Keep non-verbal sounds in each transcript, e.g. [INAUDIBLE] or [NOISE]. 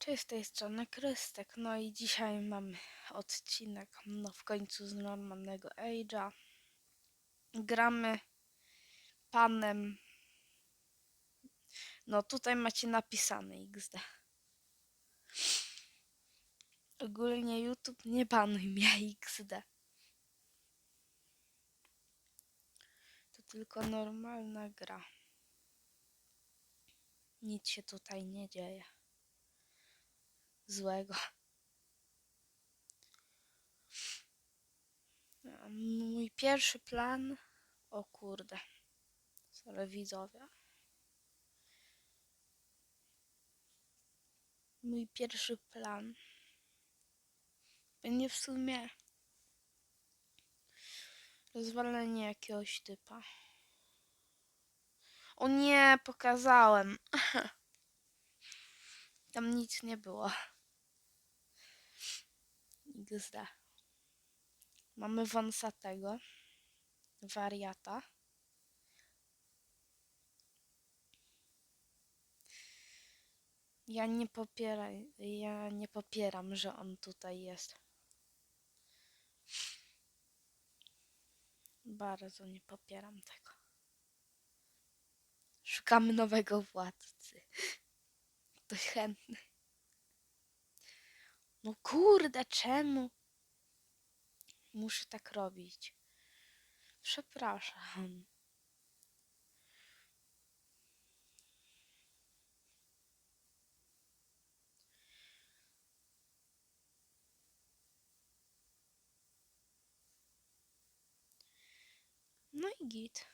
Cześć, z tej strony Krystek. No i dzisiaj mamy odcinek, no w końcu z normalnego Age'a. Gramy panem. No tutaj macie napisane XD. Ogólnie YouTube nie panuj mnie XD. To tylko normalna gra. Nic się tutaj nie dzieje złego. A Mój pierwszy plan. O kurde. Sorry widzowie. Mój pierwszy plan. Będzie w sumie rozwalenie jakiegoś typa. O nie, pokazałem. [LAUGHS] Tam nic nie było. XD. Mamy wąsatego. Wariata. Ja nie popieram, ja nie popieram, że on tutaj jest. Bardzo nie popieram tego. Szukamy nowego władcy. [LAUGHS] Ktoś chętny. No kurde, czemu? Muszę tak robić. Przepraszam. No i git.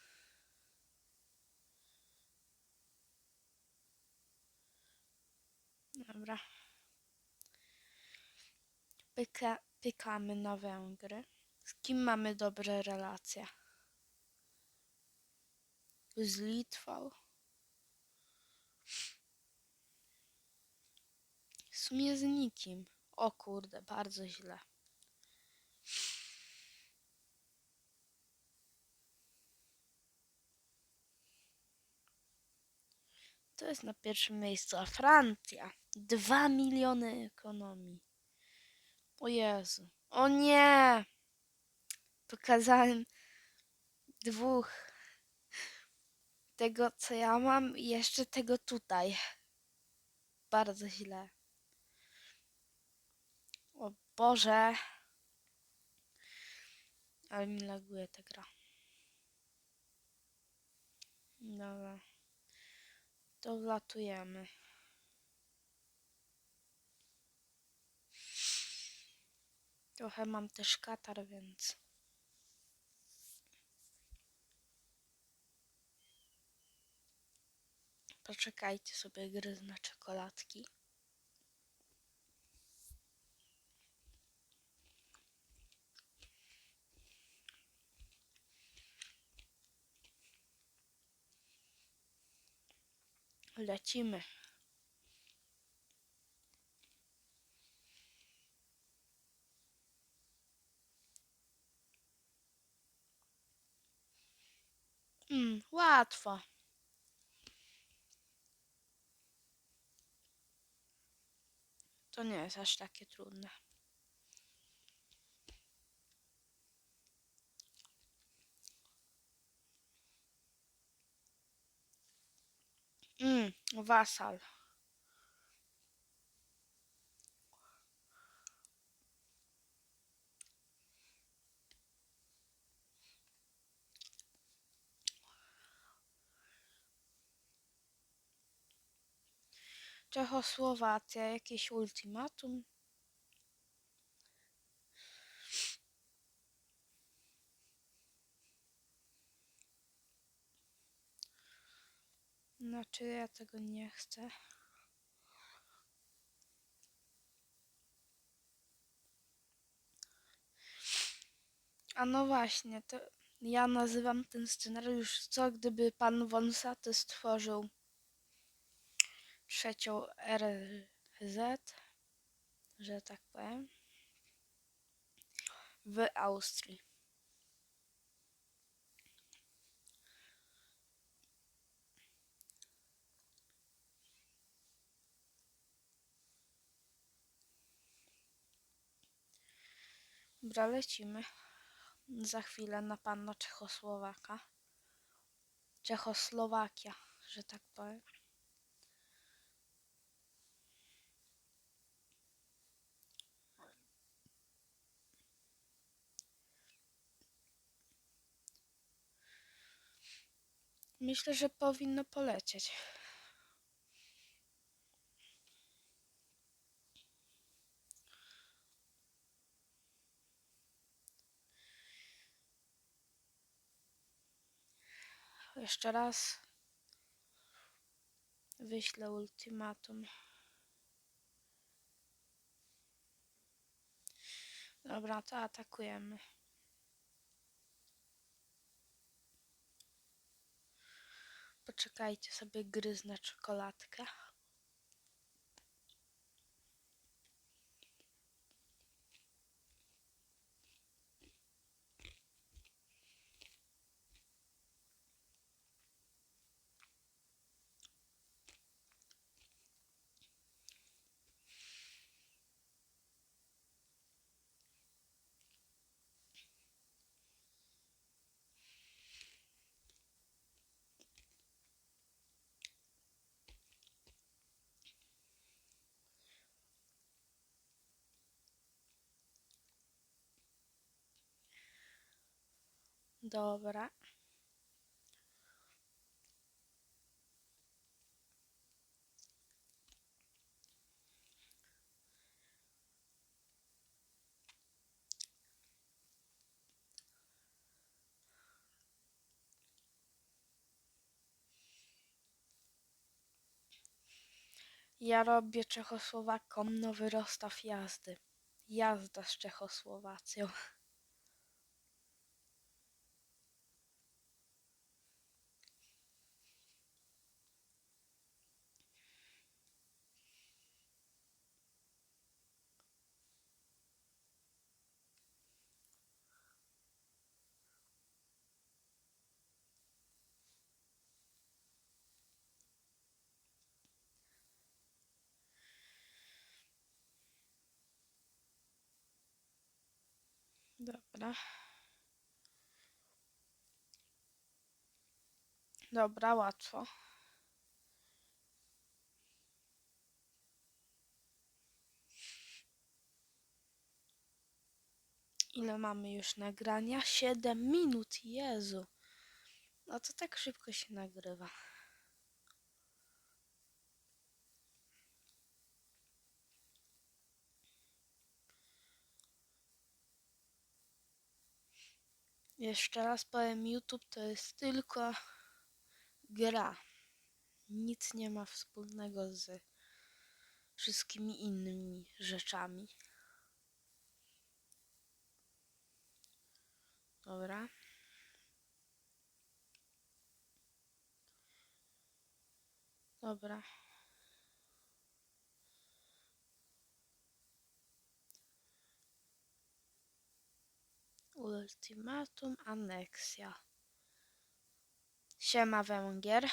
Dobra. Pyka, pykamy na Węgry. Z kim mamy dobre relacje? Z Litwą. W sumie z nikim. O kurde, bardzo źle. To jest na pierwszym miejscu, a Francja. Dwa miliony ekonomii. O Jezu. O nie! Pokazałem dwóch. Tego, co ja mam i jeszcze tego tutaj. Bardzo źle. O Boże. Ale mi laguje ta gra. Dobra. To wlatujemy. Trochę mam też katar, więc. Poczekajcie sobie gry na czekoladki. Lecimy. Mm, łatwo. To nie jest aż takie trudne. Mm, wasal. Czechosłowacja, jakieś ultimatum? Znaczy, ja tego nie chcę. A no właśnie, to ja nazywam ten scenariusz co gdyby pan Wąsaty stworzył trzecią RZ, że tak powiem, w Austrii. Dobra, lecimy za chwilę na panna Czechosłowaka. Czechosłowakia, że tak powiem. Myślę, że powinno polecieć. Jeszcze raz wyślę ultimatum. Dobra, to atakujemy. Poczekajcie sobie, gryznę czekoladkę. Dobra. Ja robię Czechosłowakom nowy rozstaw jazdy. Jazda z Czechosłowacją. Dobra. Łatwo. Ile mamy już nagrania? 7 minut, Jezu. No to tak szybko się nagrywa. Jeszcze raz powiem, YouTube to jest tylko gra. Nic nie ma wspólnego z wszystkimi innymi rzeczami. Dobra. Dobra. Ultimatum, aneksja. Siema Węgier.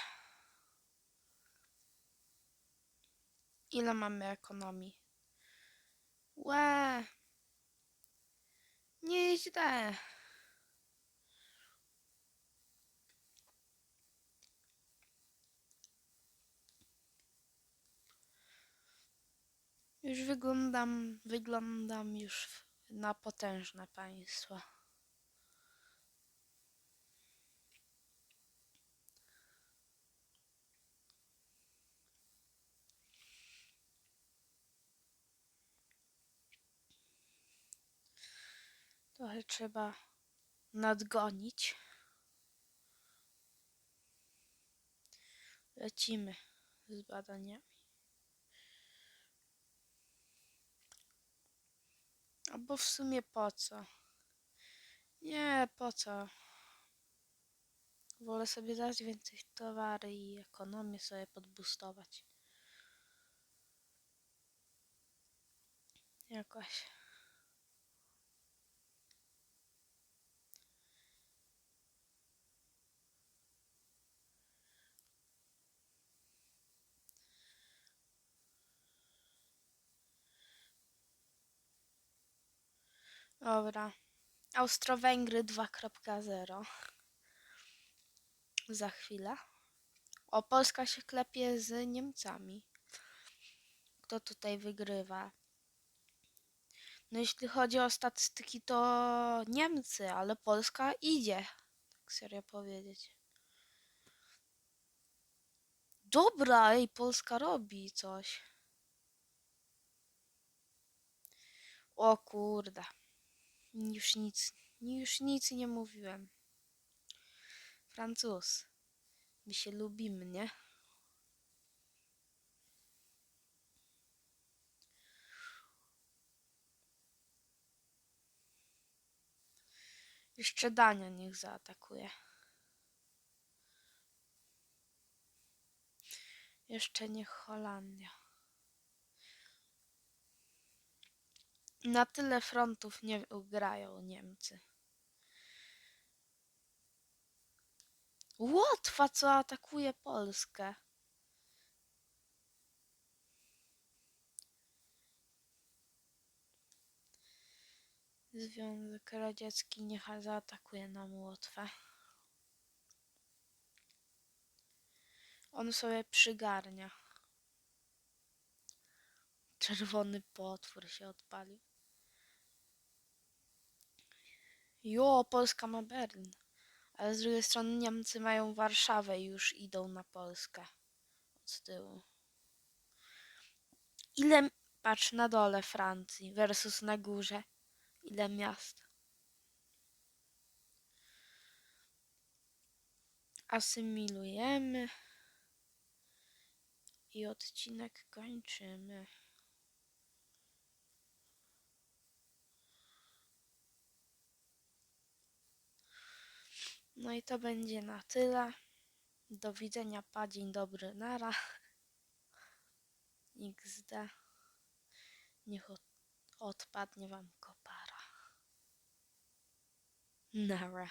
Ile mamy ekonomii? Łe. Nieźle. Już wyglądam, wyglądam już na potężne państwo. Trochę trzeba nadgonić. Lecimy z badaniami. Albo w sumie po co? Nie, po co? Wolę sobie dać więcej towary i ekonomię sobie podbustować. Jakoś. Dobra. Austro-Węgry 2.0. Za chwilę. O, Polska się klepie z Niemcami. Kto tutaj wygrywa? No jeśli chodzi o statystyki, to Niemcy, ale Polska idzie. Tak serio powiedzieć. Dobra, ej, Polska robi coś. O kurde. Już nic, już nic nie mówiłem. Francuz. My się lubimy, nie? Jeszcze Dania niech zaatakuje. Jeszcze niech Holandia. Na tyle frontów nie ugrają Niemcy. Łotwa, co atakuje Polskę. Związek Radziecki niech zaatakuje nam Łotwę. On sobie przygarnia. Czerwony potwór się odpalił. Jo, Polska ma Berlin. Ale z drugiej strony Niemcy mają Warszawę i już idą na Polskę. Od tyłu. Ile, patrz na dole Francji versus na górze. Ile miast? Asymilujemy. I odcinek kończymy. No i to będzie na tyle. Do widzenia, pa, dzień dobry, nara. [LAUGHS] XD. Niech od, odpadnie wam kopara. Nara.